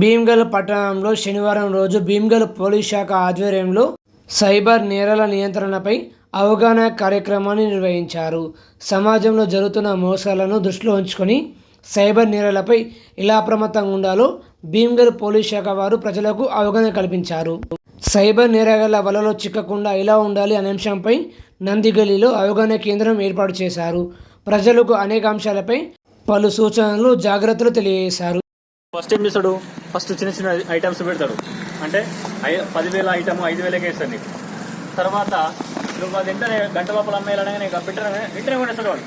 భీమ్గల్ పట్టణంలో శనివారం రోజు భీమ్గల్ పోలీస్ శాఖ ఆధ్వర్యంలో సైబర్ నేరాల నియంత్రణపై అవగాహన కార్యక్రమాన్ని నిర్వహించారు. సమాజంలో జరుగుతున్న మోసాలను దృష్టిలో ఉంచుకొని సైబర్ నేరాలపై ఎలా అప్రమత్తంగా ఉండాలో భీమ్గల్ పోలీస్ శాఖ వారు ప్రజలకు అవగాహన కల్పించారు. సైబర్ నేరగాళ్ళ వలలో చిక్కకుండా ఎలా ఉండాలి అనే అంశంపై నందిగలిలో అవగాహన కేంద్రం ఏర్పాటు చేశారు. ప్రజలకు అనేక అంశాలపై పలు సూచనలు జాగ్రత్తలు తెలియజేశారు. ఫస్ట్ ఏం చేస్తాడు? ఫస్ట్ చిన్న చిన్న ఐటమ్స్ పెడతాడు. అంటే ఐ- పదివేల ఐటమ్ ఐదు వేలకే ఇస్తాడు నీకు. తర్వాత నువ్వు అది వెంటనే గంట లోపల అమ్మేయాలనగా నీకు వెంటనే వెంటనే కొనేస్తాడు వాడు.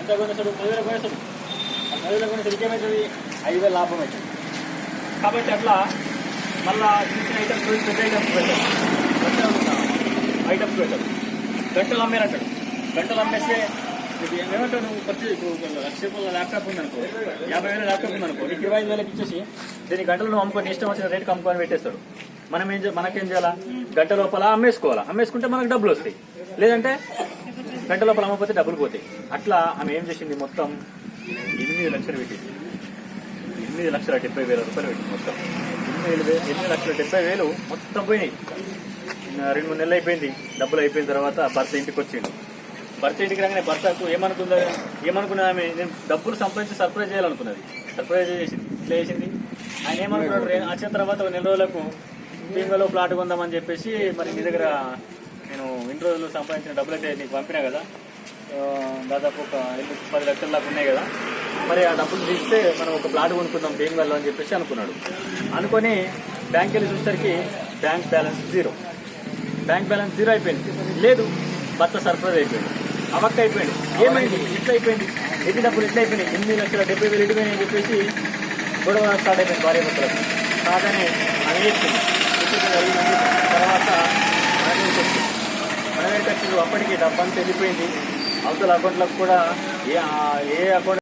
ఎంత కొనేస్తాడు? పదివేలు కొనేస్తాడు. ఆ పదివేల కొనేస్తాడు ఇంకేమవుతుంది ఐదు వేల లాభం అవుతుంది. కాబట్టి అట్లా మళ్ళా చిన్న చిన్న ఐటమ్స్ పెద్ద ఐటమ్స్ పెడతాడు. ఐటమ్స్ పెడతాడు. గంటలు అమ్మేనంటాడు గంటలు అమ్మేస్తే ఏమంటావు నువ్వు ఖర్చు ఇప్పుడు లక్ష రూపాయల ల్యాప్టాప్ ఉందనుకో యాభై వేల ల్యాప్టాప్ ఉందనుకో నీకు ఇరవై ఐదు వేలకి ఇచ్చేసి దీని గంటలు నువ్వు అమ్ముకొని ఇష్టం వచ్చిన రేటుకి అమ్ముకొని పెట్టేస్తాడు మనం ఏం మనకేం చేయాలా? గంట లోపల అమ్మేసుకోవాలా? అమ్మేసుకుంటే మనకు డబ్బులు వస్తాయి. లేదంటే గంట లోపల అమ్మకపోతే డబ్బులు పోతాయి. అట్లా ఆమె ఏం చేసింది మొత్తం? ఎనిమిది లక్షలు పెట్టింది. ఎనిమిది లక్షల డెబ్బై వేల రూపాయలు పెట్టింది మొత్తం. ఎనిమిది ఎనిమిది లక్షల డెబ్బై వేలు మొత్తం పోయినాయి. రెండు మూడు నెలలు అయిపోయింది. డబ్బులు అయిపోయిన తర్వాత భర్త ఇంటికి వచ్చిండు. భర్త ఇంటికి రాగానే భర్తకు ఏమనుకుందా? ఏమనుకున్నా ఆమె? నేను డబ్బులు సంపాదించి సర్ప్రైజ్ చేయాలనుకున్నది. సర్ప్రైజ్ చేసింది. ఇట్లా చేసింది. ఆయన ఏమనుకున్నాడు? వచ్చిన తర్వాత నెల రోజులకు భీమలో ప్లాట్ కొందామని చెప్పేసి మరి మీ దగ్గర నేను ఇన్ని రోజులు సంపాదించిన డబ్బులు అయితే నీకు పంపినా కదా? దాదాపు ఒక ఎనిమిది పది లక్షల దాకా ఉన్నాయి కదా? మరి ఆ డబ్బులు తీస్తే మనం ఒక ప్లాట్ కొనుక్కుందాం భీమగల్లో అని చెప్పేసి అనుకున్నాడు. అనుకొని బ్యాంక్ వెళ్ళి చూసేసరికి bank balance zero bank balance zero అయిపోయింది. లేదు భర్త సర్ప్రైజ్ అయిపోయింది. అవక్క అయిపోయింది ఏమైంది? ఇట్లా అయిపోయింది ఎన్ని డబ్బులు ఇట్లా అయిపోయినాయి ఎనిమిది లక్షల డెబ్బై వేలు ఎడిపోయినాయి అని చెప్పేసి గొడవ స్టార్ట్ అయిపోయింది భార్య భర్తలకు. కాదని అని చెప్పింది? తర్వాత మనమే మనమే వచ్చింది అప్పటికి డబ్బంతా వెళ్ళిపోయింది. అవతల అకౌంట్లకు కూడా ఏ ఏ అకౌంట్